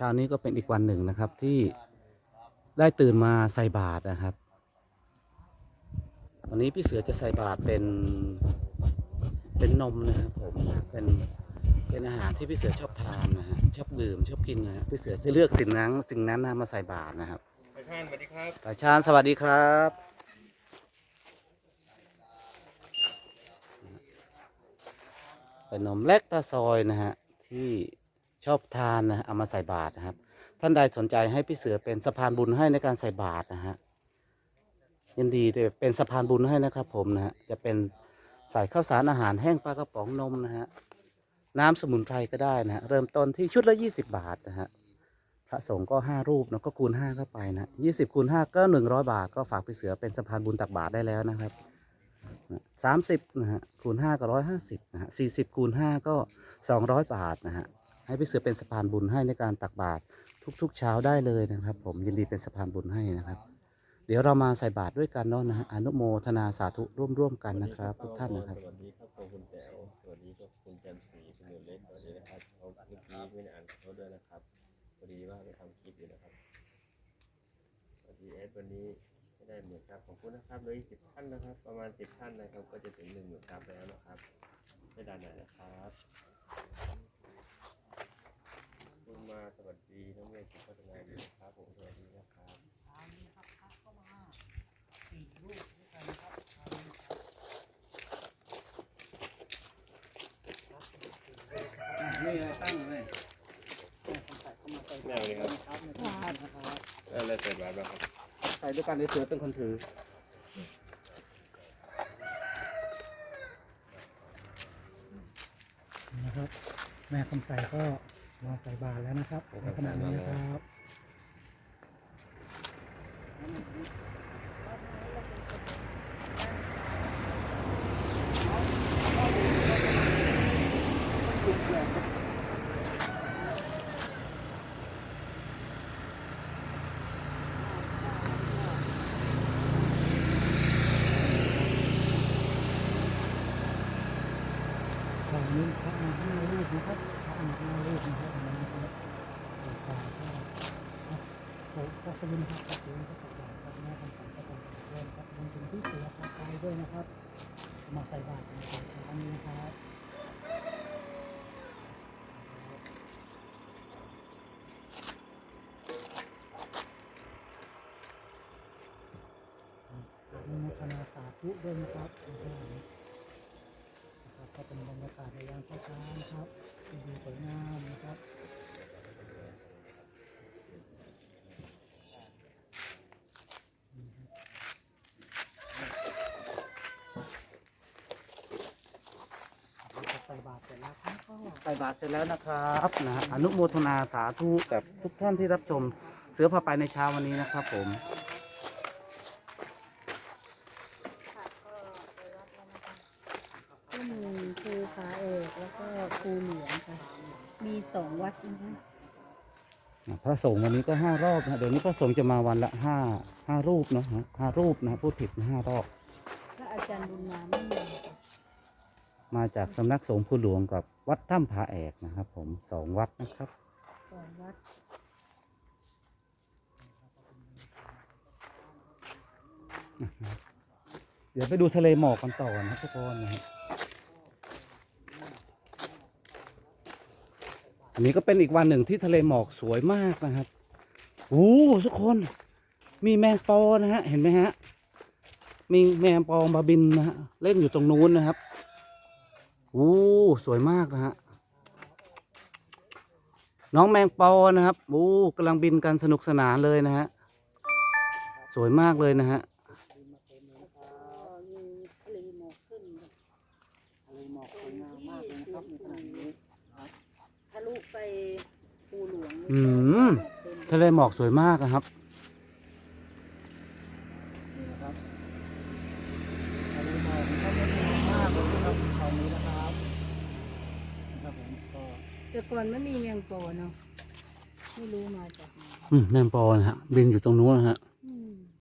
เช้านี้ก็เป็นอีกวันหนึ่งนะครับที่ได้ตื่นมาใส่บาตรนะครับ วันนี้พี่เสือจะใส่บาตรเป็นเป็นนมนะครับผมเป็นเป็นอาหารที่พี่เสือชอบทานนะฮะชอบดื่มชอบกินนะฮะพี่เสือจะเลือกสิ่งนั้นสิ่งนั้นนะมาใส่บาตรนะครับไปท่านสวัสดีครับตาชาญสวัสดีครับเป็นนมเล็กตาซอยนะฮะที่ ชอบทานนะเอามาใส่บาตรนะครับ ท่านใดสนใจให้พี่เสือเป็นสะพานบุญให้ในการใส่บาตรนะฮะยินดีจะเป็นสะพานบุญให้นะครับ ผมนะฮะจะเป็นใส่ข้าวสารอาหารแห้งปลากระป๋องนมนะฮะน้ำสมุนไพรก็ได้นะฮะเริ่มต้นที่ชุดละ 20 บาทนะฮะพระสงฆ์ก็ห้ารูปเนะก็คูณห้าเข้าไปนะยี่สิบคูณห้าก็หนึ่งร้อยบาท ก็ฝากพี่เสือเป็นสะพานบุญตักบาตรได้แล้วนะครับสามสิบนะฮะคูณห้าก็ร้อยห้าสิบนะฮะสี่สิบคูณห้าก็สองร้อยบาทนะฮะ ให้พี่เสือเป็นสะพานบุญให้ในการตักบาตรทุกๆเช้าได้เลยนะครับ ผมยินดีเป็นสะพานบุญให้นะครับ เดี๋ยวเรามาใส่บาตรด้วยกันเนาะนะฮะอนุโมทนาสาธุร่วมๆกันนะครับ ทุกท่านนะครับสวัสดีครับคุณแต๋วสวัสดีครับคุณจันทร์ศรีคุณหนูเล็กสวัสดีนะครับเขาเมื่อกี้ไม่ได้อ่านเขาด้วยนะครับพอดีว่าไปทำคลิปอยู่นะครับสวัสดีเอสวันนี้ไม่ได้หมื่นครับขอบคุณนะครับเลยสิบท่านนะครับ ประมาณสิบท่านนะครับ ก็จะถึงหนึ่งหมื่นครับแล้วนะครับไม่ได้ไหนนะครับ ดีน้องเมฆสุพัฒนาดีนะครับผมสวัสดีนะครับนี่ตั้งเลยแนวนี้ครับอะไรใส่บาตรบ้างครับใส่ด้วยกันเลยเสือเป็นคนถือนะครับแม่คำใส่ก็ มาใส่บาตรแล้วนะครับในขณะนี้นะครับตอนนี้พระมาห้ารูปนะครับ พระมาห้ารูปนะครับอันนี้นะครับหลวงตาก็ขอขอบคุณครับขอบคุณพระสักกรครับแม่คำสั่งก็ต้องขอบคุณครับรวมถึงที่ถือพาไปด้วยนะครับ มาใส่บาตรในครั้งนี้นะครับอนุโมทนาสาธุด้วยนะครับ ครับก็เป็นบรรยากาศในยามเช้านะครับที่ดูสวยงามนะครับใส่บาตรเสร็จแล้วครับใส่บาตรเสร็จแล้วนะครับนะฮะอนุโมทนาสาธุกับทุกท่านที่รับชมเสือพาไปในเช้าวันนี้นะครับผม ก็มีภูผาเอกแล้วก็ภูเหลียงค่ะ มี สองวัดนะคะพระสงฆ์วันนี้ก็ห้ารอบนะเดี๋ยวนี้พระสงฆ์จะมาวันละห้าห้ารูปเนาะฮะห้ารูปนะพูดผิดนะห้ารอบพระอาจารย์บุญมาไม่มีค่ะมาจากสำนักสงฆ์ผู้หลวงกับวัดถ้ำผาแอกนะครับ ผมสองวัดนะครับสองวัดเดี๋ยวไปดูทะเลหมอกกันต่อนะทุกคนนะครับ อันนี้ก็เป็นอีกวันหนึ่งที่ทะเลหมอกสวยมากนะครับโอ้ทุกคน มีแมงปอนะฮะ เห็นไหมฮะ มีแมงปอมาบินนะฮะ เล่นอยู่ตรงนู้นนะครับโอ้สวยมากนะฮะ น้องแมงปอนะครับโอ้กำลังบินกันสนุกสนานเลยนะฮะ สวยมากเลยนะฮะ มีทะเลหมอกขึ้น ทะเลหมอกสวยงามมากเลยนะครับในขณะนี้ ทะลุไปภูหลวง อืมทะเลหมอกสวยมากนะครับนี่นะครับทะเลหมอกนะครับสวยมากเลยนะครับตอนนี้นะครับนะครับผมก็แต่ก่อนไม่มีแมงปอเนาะไม่รู้มาจากไหนอืมแมงปอนะฮะ บินอยู่ตรงนู้นนะฮะ